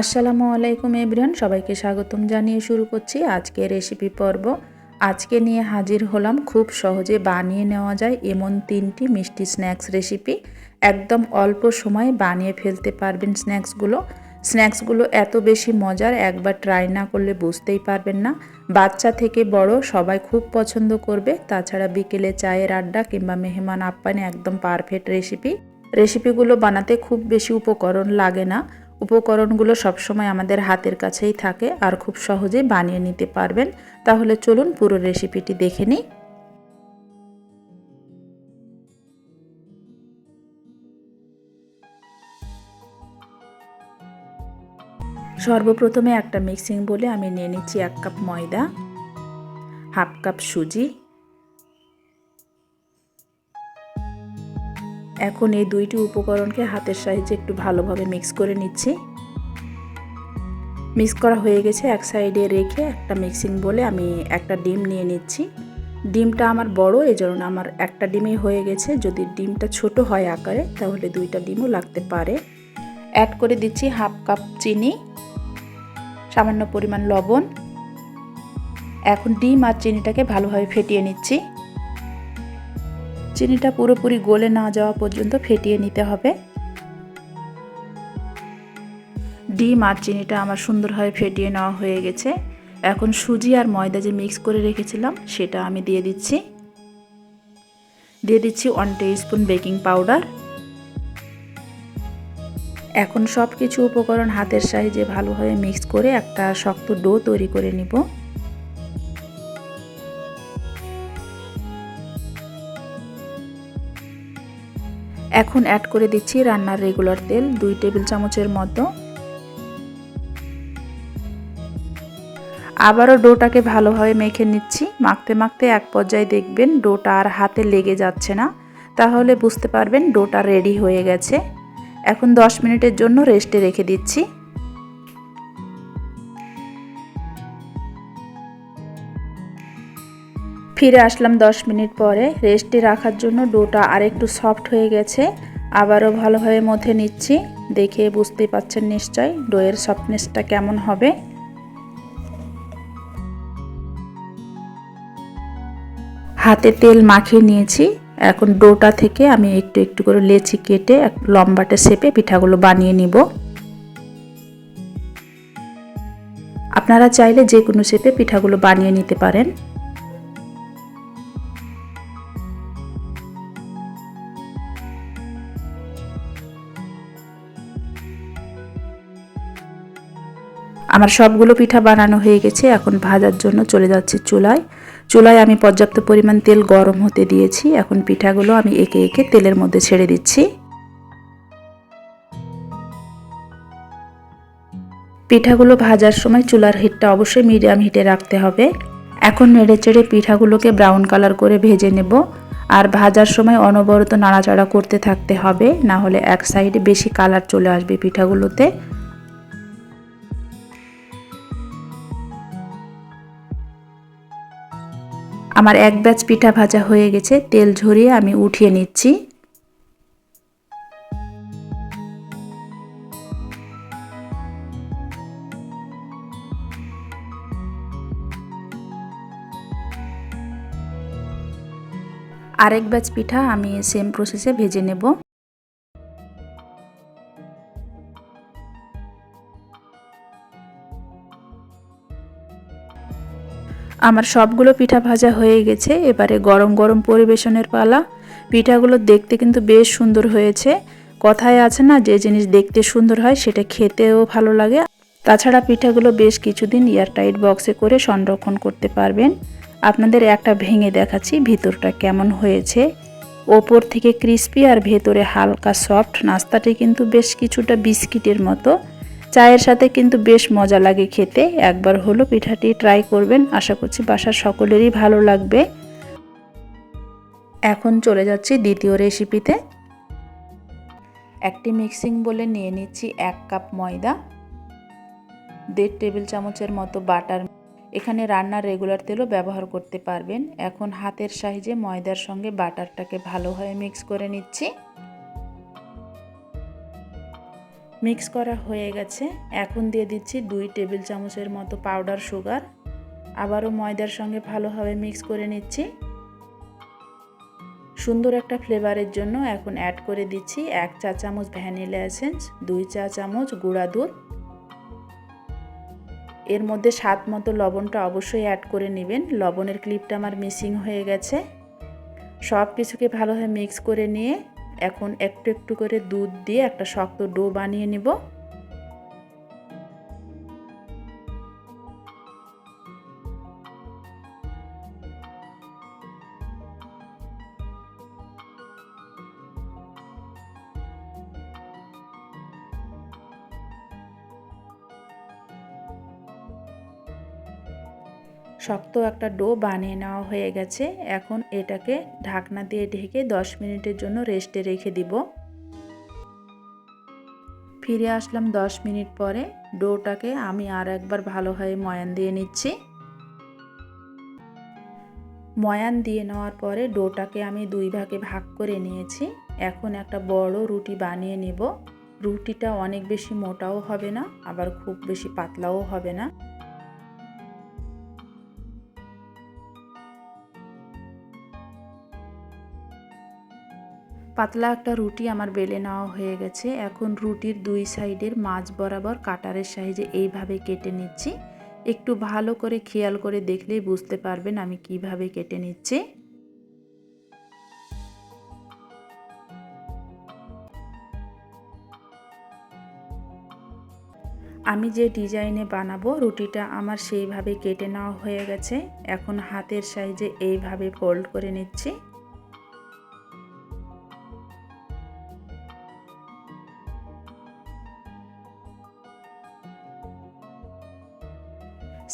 আসসালামু আলাইকুম এভরিওয়ান, সবাইকে স্বাগতম জানিয়ে শুরু করছি আজকে রেসিপি পর্ব। আজকে নিয়ে হাজির হলাম, খুব সহজে বানিয়ে নেওয়া যায় এমন তিনটি মিষ্টি স্ন্যাক্স রেসিপি একদম অল্প সময়ে বানিয়ে ফেলতে পারবেন স্ন্যাক্সগুলো স্ন্যাক্সগুলো এত বেশি মজার, একবার ট্রাই না করলে বুঝতেই পারবেন না। বাচ্চা থেকে বড় সবাই খুব পছন্দ করবে, তাছাড়া বিকেলে চায়ের আড্ডা কিংবা মেহমান আপ্যায়নে একদম পারফেক্ট রেসিপি রেসিপিগুলো বানাতে খুব বেশি উপকরণ লাগে না। উপকরণগুলো সবসময় আমাদের হাতের কাছেই থাকে আর খুব সহজেই বানিয়ে নিতে পারবেন। তাহলে চলুন পুরো রেসিপিটি দেখে নিই। সর্বপ্রথমে একটা মিক্সিং বলে আমি নিয়ে নিচ্ছি এক কাপ ময়দা, হাফ কাপ সুজি এখন এই দুইটি উপকরণকে হাতের সাহায্যে একটু ভালোভাবে মিক্স করে নিচ্ছি। মিক্স করা হয়ে গেছে, এক সাইডে রেখে একটা মিক্সিং বলে আমি একটা ডিম নিয়ে নিচ্ছি। ডিমটা আমার বড় এই জন্য আমার একটা ডিমই হয়ে গেছে। যদি ডিমটা ছোট হয় আকারে, তাহলে দুইটা ডিমও লাগতে পারে। অ্যাড করে দিচ্ছি হাফ কাপ চিনি, সামান্য পরিমাণ লবণ। এখন ডিম আর চিনিটাকে ভালোভাবে ফেটিয়ে নিচ্ছি। চিনিটা পুরোপুরি গলে না যাওয়া পর্যন্ত ফেটিয়ে নিতে হবে। ডিম আর চিনিটা আমার সুন্দরভাবে ফেটিয়ে নেওয়া হয়ে গেছে। এখন সুজি আর ময়দা যে মিক্স করে রেখেছিলাম, সেটা আমি দিয়ে দিচ্ছি। দিয়ে দিচ্ছি ওয়ান স্পুন বেকিং পাউডার। এখন সব কিছু উপকরণ হাতের সাহায্যে ভালোভাবে মিক্স করে একটা শক্ত ডো তৈরি করে নিব। এখন অ্যাড করে দিচ্ছি রান্নার রেগুলার তেল, দুই টেবিল চামচের মতো। আবারও ডোটাকে ভালোভাবে মেখে নিচ্ছি। মাখতে মাখতে এক পর্যায়ে দেখবেন ডোটা আর হাতে লেগে যাচ্ছে না। তাহলে বুঝতে পারবেন ডোটা রেডি হয়ে গেছে। এখন 10 মিনিটের জন্য রেস্টে রেখে দিচ্ছি। ফিরে আসলাম 10 মিনিট পরে। রেস্টে রাখার জন্য ডোটা আরেকটু সফট হয়ে গেছে। আবারও ভালোভাবে মধ্যে নিচ্ছি। দেখে বুঝতেই পাচ্ছেন নিশ্চয় ডোয়ের সফটনেসটা কেমন হবে। হাতে তেল মাখিয়ে নিয়েছি। এখন ডোটা থেকে আমি একটু একটু করে লেচি কেটে লম্বাটে শেপে পিঠাগুলো বানিয়ে নিব। আপনারা চাইলে যে কোনো শেপে পিঠাগুলো বানিয়ে নিতে পারেন। আমার সবগুলো পিঠা বানানো হয়ে গেছে, এখন ভাজার জন্য চলে যাচ্ছে চুলায়। চুলায় আমি পর্যাপ্ত পরিমাণ তেল গরম হতে দিয়েছি, এখন পিঠাগুলো আমি একে একে তেলের মধ্যে ছেড়ে দিচ্ছি। পিঠাগুলো ভাজার সময় চুলার হিটটা অবশ্যই মিডিয়াম হিটে রাখতে হবে। এখন নেড়ে চেড়ে পিঠাগুলোকে ব্রাউন কালার করে ভেজে নেব, আর ভাজার সময় অনবরত নাড়াচাড়া করতে থাকতে হবে, না হলে এক সাইডে বেশি কালার চলে আসবে পিঠাগুলোতে। আমার এক ব্যাচ পিঠা ভাজা হয়ে গেছে, তেল ঝরিয়ে আমি উঠিয়ে নিচ্ছি। আরেক ব্যাচ পিঠা আমি সেম প্রসেসে ভেজে নেব। আমার সবগুলো পিঠা ভাজা হয়ে গেছে। এবারে গরম গরম পরিবেশনের পালা। পিঠাগুলো দেখতে কিন্তু বেশ সুন্দর হয়েছে। কথায় আছে না, যে জিনিস দেখতে সুন্দর হয় সেটা খেতেও ভালো লাগে। তাছাড়া পিঠাগুলো বেশ কিছুদিন এয়ারটাইট বক্সে করে সংরক্ষণ করতে পারবেন। আপনাদের একটা ভেঙে দেখাচ্ছি, ভিতরটা কেমন হয়েছে। ওপর থেকে ক্রিস্পি আর ভেতরে হালকা সফট। নাস্তাটি কিন্তু বেশ কিছুটা বিস্কিটের মতো। চায়ের সাথে কিন্তু বেশ মজা লাগে খেতে। একবার হলো পিঠাটি ট্রাই করবেন। আশা করছি বাসার সকলেরই ভালো লাগবে। এখন চলে যাচ্ছি দ্বিতীয় রেসিপিতে একটি মিক্সিং বলে নিয়ে নিচ্ছি এক কাপ ময়দা, দেড় টেবিল চামচের মতো বাটার। এখানে রান্নার রেগুলার তেলও ব্যবহার করতে পারবেন। এখন হাতের সাহায্যে ময়দার সঙ্গে বাটারটাকে ভালোভাবে মিক্স করে নিচ্ছি। মিক্স করা হয়ে গেছে। এখন দিয়ে দিচ্ছি দুই টেবিল চামচের মতো পাউডার সুগার। আবারও ময়দার সঙ্গে ভালোভাবে মিক্স করে নিচ্ছি। সুন্দর একটা ফ্লেভারের জন্য এখন অ্যাড করে দিচ্ছি এক চা চামচ ভ্যানিলা এসেন্স, দুই চা চামচ গুঁড়া দুধ। এর মধ্যে স্বাদ মতো লবণটা অবশ্যই অ্যাড করে নেবেন। লবণের ক্লিপটা আমার মিসিং হয়ে গেছে। সব কিছুকে ভালোভাবে মিক্স করে নিয়ে এখন একটু একটু করে দুধ দিয়ে একটা শক্ত ডো বানিয়ে নিব। শক্ত একটা ডো বানিয়ে নেওয়া হয়ে গেছে। এখন এটাকে ঢাকনা দিয়ে ঢেকে 10 মিনিটের জন্য রেস্টে রেখে দিব। ফিরে আসলাম 10 মিনিট পরে। ডোটাকে আমি আর একবার ভালোভাবে ময়ান দিয়ে নিচ্ছি। ময়ান দিয়ে নেওয়ার পরে ডোটাকে আমি দুই ভাগে ভাগ করে নিয়েছি। এখন একটা বড় রুটি বানিয়ে নেব। রুটিটা অনেক বেশি মোটাও হবে না, আবার খুব বেশি পাতলাও হবে না। পাতলা একটা রুটি আমার বেলে নেওয়া হয়ে গেছে। এখন রুটির দুই সাইডের মাঝ বরাবর কাটারের সাইজে এইভাবে কেটে নিচ্ছি। একটু ভালো করে খেয়াল করে দেখলেই বুঝতে পারবেন আমি কীভাবে কেটে নিচ্ছি। আমি যে ডিজাইনে বানাবো রুটিটা আমার সেইভাবে কেটে নেওয়া হয়ে গেছে। এখন হাতের সাইজে এইভাবে ফোল্ড করে নিচ্ছি।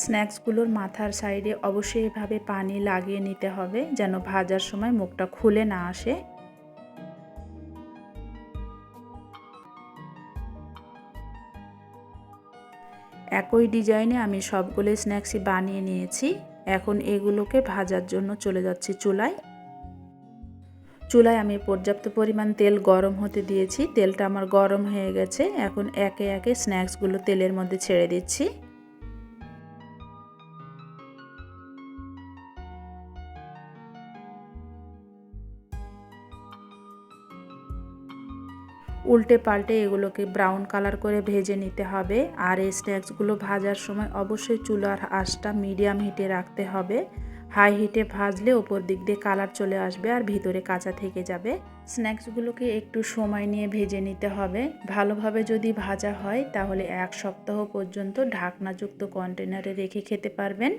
স্ন্যাক্সগুলোর মাথার সাইডে অবশ্যই এভাবে পানি লাগিয়ে নিতে হবে যেন ভাজার সময় মুখটা খুলে না আসে। একই ডিজাইনে আমি সবগুলো স্ন্যাক্সই বানিয়ে নিয়েছি। এখন এগুলোকে ভাজার জন্য চলে যাচ্ছি চুলায়। চুলায় আমি পর্যাপ্ত পরিমাণ তেল গরম হতে দিয়েছি। তেলটা আমার গরম হয়ে গেছে। এখন একে একে স্ন্যাক্সগুলো তেলের মধ্যে ছেড়ে দিচ্ছি। উল্টে পাল্টে এগুলোকে ব্রাউন কালার করে ভেজে নিতে হবে। আর এই স্ন্যাক্সগুলো ভাজার সময় অবশ্যই চুলার আঁচটা মিডিয়াম হিটে রাখতে হবে। হাই হিটে ভাজলে ওপর দিক দিয়ে কালার চলে আসবে আর ভিতরে কাঁচা থেকে যাবে। স্ন্যাক্সগুলোকে একটু সময় নিয়ে ভেজে নিতে হবে। ভালোভাবে যদি ভাজা হয় তাহলে এক সপ্তাহ পর্যন্ত ঢাকনাযুক্ত কন্টেনারে রেখে খেতে পারবেন।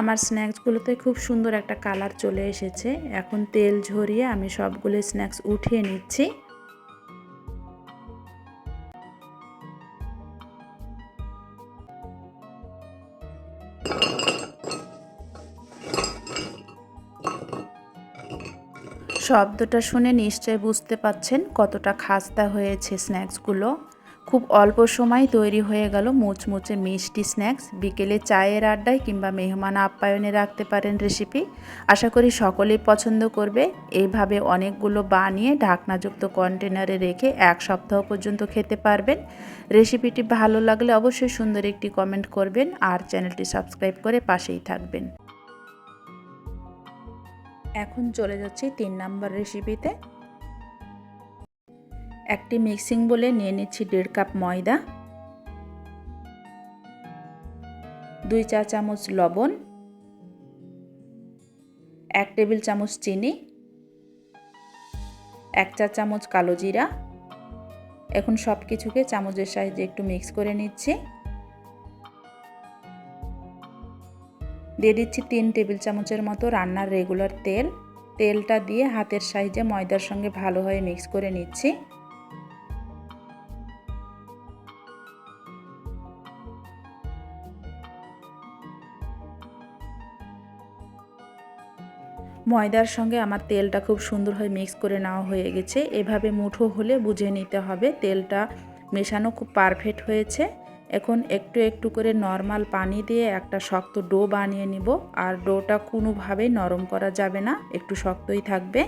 আমার স্ন্যাক্সগুলোতে খুব সুন্দর একটা কালার চলে এসেছে। এখন তেল ঝরিয়ে আমি সবগুলো স্ন্যাক্স উঠিয়ে নিচ্ছি। শব্দটা শুনে নিশ্চয় বুঝতে পাচ্ছেন কতটা খাস্তা হয়েছে স্ন্যাক্সগুলো। খুব অল্প সময় তৈরি হয়ে গেল মুচমুচে মিষ্টি স্ন্যাক্স। বিকেলে চায়ের আড্ডায় কিংবা মেহমান আপ্যায়নে রাখতে পারেন রেসিপি। আশা করি সকলেই পছন্দ করবে। এইভাবে অনেকগুলো বানিয়ে ঢাকনাযুক্ত কন্টেনারে রেখে এক সপ্তাহ পর্যন্ত খেতে পারবেন। রেসিপিটি ভালো লাগলে অবশ্যই সুন্দর একটি কমেন্ট করবেন আর চ্যানেলটি সাবস্ক্রাইব করে পাশেই থাকবেন। এখন চলে যাচ্ছি তিন নাম্বার রেসিপিতে। একটি মিক্সিং বলে নিয়ে নিচ্ছি দেড় কাপ ময়দা, দুই চা চামচ লবণ, এক টেবিল চামচ চিনি, এক চা চামচ কালো জিরা। এখন সব কিছুকে চামচের সাহায্যে একটু মিক্স করে নিচ্ছি। দিয়ে দিচ্ছি তিন টেবিল চামচের মতো রান্নার রেগুলার তেল। তেলটা দিয়ে হাতের সাহায্যে ময়দার সঙ্গে ভালোভাবে মিক্স করে নিচ্ছি। ময়দার সঙ্গে আমার তেলটা খুব সুন্দরভাবে মিক্স করে নেওয়া হয়ে গেছে। এভাবে মুঠো হলে বুঝে নিতে হবে, তেলটা মেশানো খুব পারফেক্ট হয়েছে। এখন একটু একটু করে নর্মাল পানি দিয়ে একটা শক্ত ডো বানিয়ে নিব। আর ডোটা কোনোভাবেই নরম করা যাবে না, একটু শক্তই থাকবে।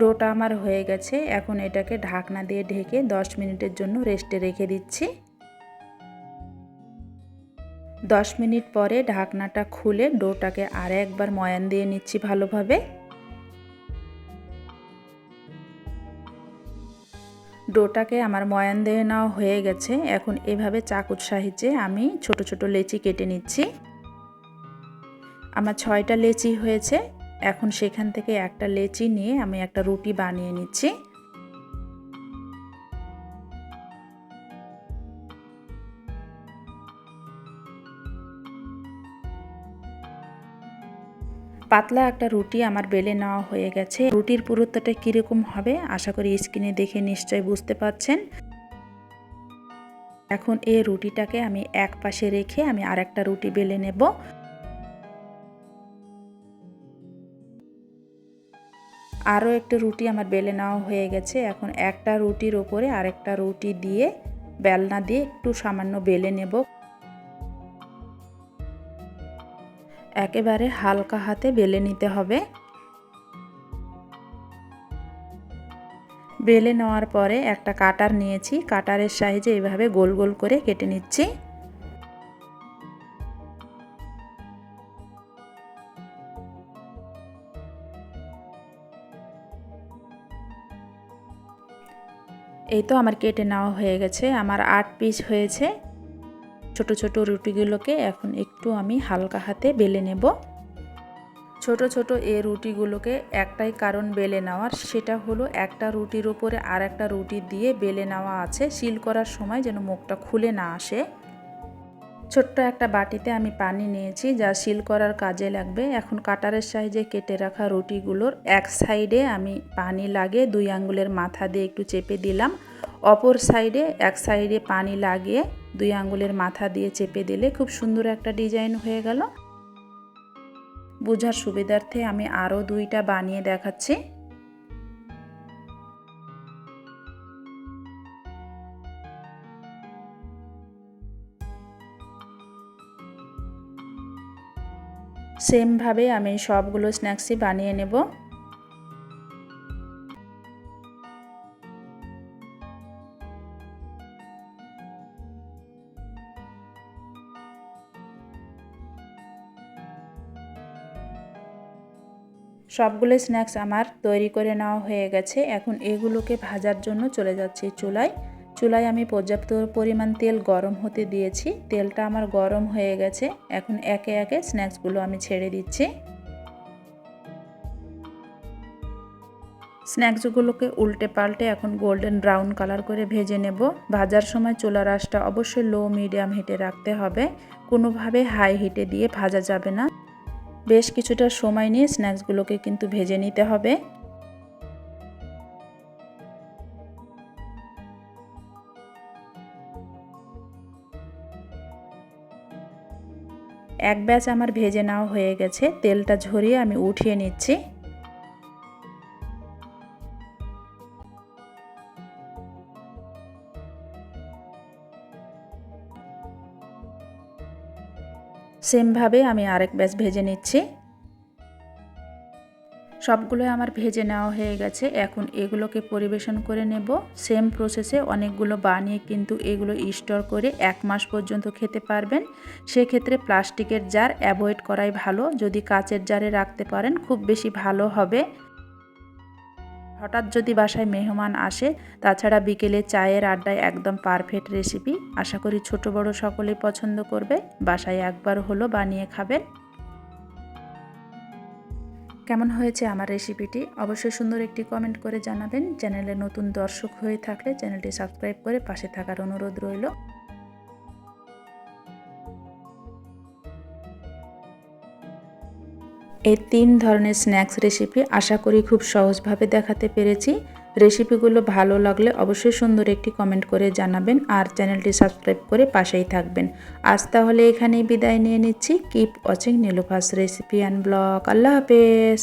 ডোটা আমার হয়ে গেছে, এখন এটাকে ঢাকনা দিয়ে ঢেকে 10 মিনিটের জন্য রেস্টে রেখে দিচ্ছি। 10 মিনিট পরে ঢাকনাটা খুলে ডোটাকে আর একবার ময়ান দিয়ে নিচ্ছি ভালোভাবে। ডোটাকে আমার ময়ান দিয়ে নেওয়া হয়ে গেছে, এখন এভাবে চাকুর সাহায্যে আমি ছোট ছোট লেচি কেটে নিচ্ছি। আমার ছয়টা লেচি হয়েছে এখন সেখান থেকে একটা লেচি নিয়ে আমি একটা রুটি বানিয়ে নিচ্ছি। পাতলা একটা রুটি আমার বেলে নেওয়া হয়ে গেছে। রুটির পুরুত্বটা কীরকম হবে আশা করি স্ক্রিনে দেখে নিশ্চয় বুঝতে পাচ্ছেন এখন এই রুটিটাকে আমি এক পাশে রেখে আমি আরেকটা রুটি বেলে নেব। আরও একটা রুটি আমার বেলে নেওয়া হয়ে গেছে। এখন একটা রুটির ওপরে আরেকটা রুটি দিয়ে বেলনা দিয়ে একটু সামান্য বেলে নেব। একেবারে হালকা হাতে বেলে নিতে হবে। বেলে নেওয়ার পরে একটা কাটার নিয়েছি। কাটারের সাইজে এইভাবে গোল গোল করে কেটে নিচ্ছি। এই তো আমার কেটে নেওয়া হয়ে গেছে। আমার আট পিস হয়েছে। ছোট ছোট রুটিগুলোকে এখন একটু আমি হালকা হাতে বেলে নেব। ছোট ছোট এ রুটিগুলোকে একটাই কারণ বেলে নেওয়ার, সেটা হলো একটা রুটির ওপরে আর একটা রুটি দিয়ে বেলে নেওয়া আছে। সিল করার সময় যেন মুখটা খুলে না আসে। ছোট্ট একটা বাটিতে আমি পানি নিয়েছি, যা সিল করার কাজে লাগবে। এখন কাটারের সাইজে কেটে রাখা রুটিগুলোর এক সাইডে আমি পানি লাগে দুই আঙ্গুলের মাথা দিয়ে একটু চেপে দিলাম। অপর সাইডে এক সাইডে পানি লাগিয়ে দুই আঙ্গুলের মাথা দিয়ে চেপে দিলে খুব সুন্দর একটা ডিজাইন হয়ে গেল। বোঝার সুবিধার্থে আমি আরও দুইটা বানিয়ে দেখাচ্ছি। সেমভাবে আমি সবগুলো স্ন্যাক্সই বানিয়ে নেব। সবগুলো স্ন্যাক্স আমার তৈরি করে নেওয়া হয়ে গেছে। এখন এগুলোকে ভাজার জন্য চলে যাচ্ছি চুলায়। চুলায় আমি পর্যাপ্ত পরিমাণ তেল গরম হতে দিয়েছি। তেলটা আমার গরম হয়ে গেছে। এখন একে একে স্ন্যাক্সগুলো আমি ছেড়ে দিচ্ছি। স্ন্যাক্সগুলোকে উল্টে পাল্টে এখন গোল্ডেন ব্রাউন কালার করে ভেজে নেব। ভাজার সময় চুলার আঁশটা অবশ্যই লো, মিডিয়াম হিটে রাখতে হবে। কোনোভাবে হাই হিটে দিয়ে ভাজা যাবে না। বেশ কিছুটা সময় নিয়ে স্ন্যাক্সগুলোকে কিন্তু ভেজে নিতে হবে। এক ব্যাচ আমার ভেজে নেওয়া হয়ে গেছে, তেলটা ঝরিয়ে আমি উঠিয়ে নিচ্ছি। সেমভাবে আমি আরেক ব্যাচ ভেজে নিচ্ছি। সবগুলো আমার ভেজে নেওয়া হয়ে গেছে। এখন এগুলোকে পরিবেশন করে নেব। সেম প্রসেসে অনেকগুলো বানিয়ে কিন্তু এগুলো স্টোর করে এক মাস পর্যন্ত খেতে পারবেন। সেক্ষেত্রে প্লাস্টিকের জার অ্যাভয়েড করাই ভালো। যদি কাচের জারে রাখতে পারেন, খুব বেশি ভালো হবে। হঠাৎ যদি বাসায় মেহমান আসে, তাছাড়া বিকেলে চায়ের আড্ডায় একদম পারফেক্ট রেসিপি আশা করি ছোট বড় সকলেই পছন্দ করবে। বাসায় একবার হলো বানিয়ে খাবেন। কেমন হয়েছে আমার রেসিপিটি অবশ্যই সুন্দর একটি কমেন্ট করে জানাবেন। চ্যানেলে নতুন দর্শক হয়ে থাকলে চ্যানেলটি সাবস্ক্রাইব করে পাশে থাকার অনুরোধ রইল। এই তিন ধরনের স্ন্যাক্স রেসিপি আশা করি খুব সহজভাবে দেখাতে পেরেছি। রেসিপিগুলো ভালো লাগলে অবশ্যই সুন্দর একটি কমেন্ট করে জানাবেন আর চ্যানেলটি সাবস্ক্রাইব করে পাশেই থাকবেন। আজ তাহলে এখানেই বিদায় নিয়ে নিচ্ছি। Keep watching Nilufa's recipe and blog আল্লাহ হাফেজ।